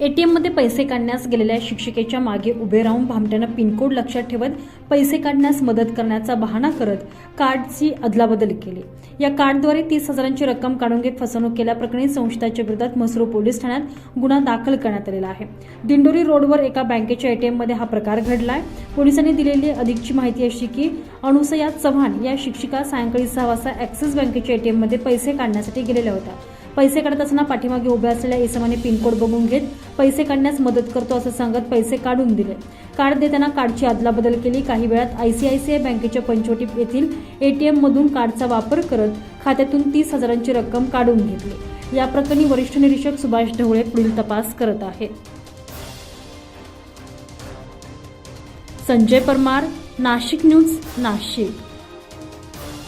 एटीएममध्ये पैसे काढण्यास गेलेल्या शिक्षिकेच्या मागे उभे राहून भामट्यानं पिनकोड लक्षात ठेवत पैसे काढण्यास मदत करण्याचा बहाणा करत कार्डची अदलाबदल केली. या कार्डद्वारे तीस हजारांची रक्कम काढून घेत फसवणूक केल्याप्रकरणी संशयिताच्या विरोधात मसरूळ पोलीस ठाण्यात गुन्हा दाखल करण्यात आलेला आहे. दिंडोरी रोडवर एका बँकेच्या एटीएममध्ये हा प्रकार घडला आहे पोलिसांनी दिलेली अधिकची माहिती अशी की अनुसया चव्हाण या शिक्षिका सायंकाळी सहा वाजता ॲक्सिस बँकेच्या एटीएममध्ये पैसे काढण्यासाठी गेलेल्या होत्या. पैसे काढत असताना पाठीमागे उभ्या असलेल्या इसमाने पिनकोड बघून घेत पैसे काढण्यास मदत करतो असं सांगत पैसे काढून दिले. कार्ड देताना कार्डची अदलाबदल केली. काही वेळात आयसीआयसीआय बँकेच्या पंचवटी येथील एटीएम मधून कार्डचा वापर करत खात्यातून तीस हजारांची रक्कम काढून घेतली. या प्रकरणी वरिष्ठ निरीक्षक सुभाष ढवळे पुढील तपास करत आहेत संजय परमार नाशिक न्यूज नाशिक.